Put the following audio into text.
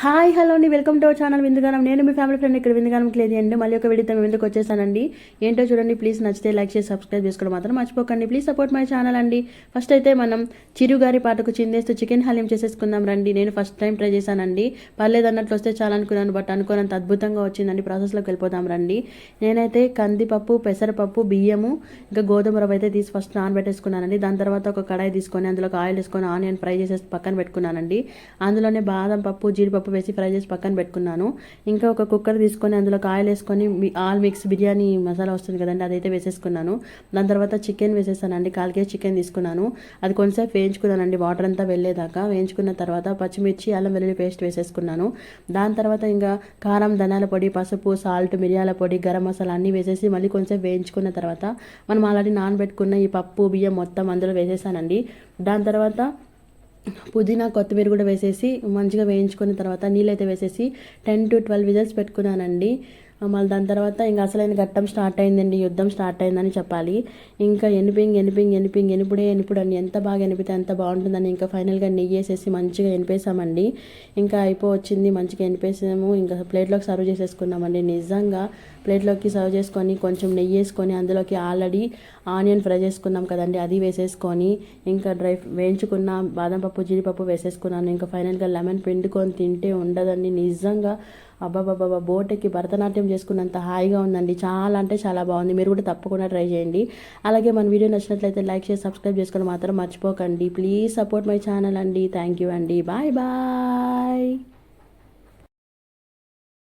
Hi hello అండి. Welcome to our channel Vindhuganam. నేను మీ ఫ్యామిలీ ఫ్రెండ్ ఇక్కడ విందుగానంకి లేదు అండి. మళ్ళీ ఒక వీడియోతో మేము ఎందుకు వచ్చేసానండి. ఏంటో చూడండి ప్లీజ్ నచ్చితే లైక్ చేసి సబ్స్క్రైబ్ చేసుకోవడం మాత్రం మర్చిపోకండి. ప్లీజ్ సపోర్ట్ మై ఛానల్ అండి. ఫస్ట్ అయితే మనం చిరుగారి పాటకు చిందేస్తూ చికెన్ హలీం చేసేసుకుందాం రండి. నేను ఫస్ట్ టైం ట్రై చేశానండి. పర్లేదు అన్నట్లు వస్తే చాలా అనుకున్నాను బట్ అనుకోనంత అద్భుతంగా వచ్చిందండి. ప్రాసెస్లోకి వెళ్ళిపోదాం రండి. నేనైతే కందిపప్పు పెసరపప్పు బియ్యము ఇంకా గోధుమ రవ్వ అయితే తీసి ఫస్ట్ నానబెట్టేసుకున్నానండి. దాని తర్వాత ఒక కడాయి తీసుకొని అందులో ఆయిల్ వేసుకొని ఆనియన్ ఫ్రై చేసేసి పక్కన పెట్టుకున్నానండి. అందులోనే బాదం పప్పు జీడిపప్పు వేసి ఫ్రై చేసి పక్కన పెట్టుకున్నాను. ఇంకా ఒక కుక్కర్ తీసుకొని అందులో కాయలు వేసుకొని ఆల్ మిక్స్ బిర్యానీ మసాలా వస్తుంది కదండి అదైతే వేసేసుకున్నాను. దాని తర్వాత చికెన్ వేసేసానండి కాల్ కేజీ చికెన్ తీసుకున్నాను. అది కొంచెంసేపు వేయించుకున్నానండి వాటర్ అంతా వెళ్ళేదాకా. వేయించుకున్న తర్వాత పచ్చిమిర్చి అల్లం వెల్లుల్లి పేస్ట్ వేసేసుకున్నాను. దాని తర్వాత ఇంకా కారం ధనియాల పొడి పసుపు సాల్ట్ మిరియాల పొడి గరం మసాలా అన్నీ వేసేసి మళ్ళీ కొంచెం వేయించుకున్న తర్వాత మనం ఆల్రెడీ నానబెట్టుకున్న ఈ పప్పు బియ్యం మొత్తం అందులో వేసేసానండి. దాని తర్వాత పుదీనా కొత్తిమీర కూడా వేసేసి మంచిగా వేయించుకున్న తర్వాత నీళ్ళైతే వేసేసి టెన్ టు ట్వెల్వ్ విజిల్స్ పెట్టుకున్నానండి. మళ్ళీ దాని తర్వాత ఇంకా అసలైన ఘట్టం స్టార్ట్ అయిందండి యుద్ధం స్టార్ట్ అయిందని చెప్పాలి. ఇంకా ఎనిపింగ్ ఎనిపింగ్ ఎనిపింగ్ ఎనిపుడే ఎనిపుడు అని ఎంత బాగా ఎనిపితే అంత బాగుంటుందని ఇంకా ఫైనల్గా నెయ్యి వేసేసి మంచిగా ఎనిపేసామండి ఇంకా అయిపో వచ్చింది మంచిగా ఎనిపేసాము. ఇంకా ప్లేట్లోకి సర్వ్ చేసేసుకున్నామండి. నిజంగా ప్లేట్లోకి సర్వ్ చేసుకొని కొంచెం నెయ్యి వేసుకొని అందులోకి ఆల్రెడీ ఆనియన్ ఫ్రై చేసుకున్నాం కదండి అది వేసేసుకొని ఇంకా డ్రై వేయించుకున్న బాదం పప్పు జీడిపప్పు వేసేసుకున్నాను. ఇంకా ఫైనల్గా లెమన్ పిండుకొని తింటే ఉండదండి. నిజంగా అబ్బాబాబా బోటెక్కి భరతనాట్యం చేసుకున్నంత హాయిగా ఉందండి. చాలా అంటే చాలా బాగుంది. మీరు కూడా తప్పకుండా ట్రై చేయండి. అలాగే మన వీడియో నచ్చినట్లయితే లైక్ చేసి సబ్స్క్రైబ్ చేసుకోవడం మాత్రం మర్చిపోకండి. ప్లీజ్ సపోర్ట్ మై ఛానల్ అండి. థ్యాంక్ యూ అండి. Bye bye.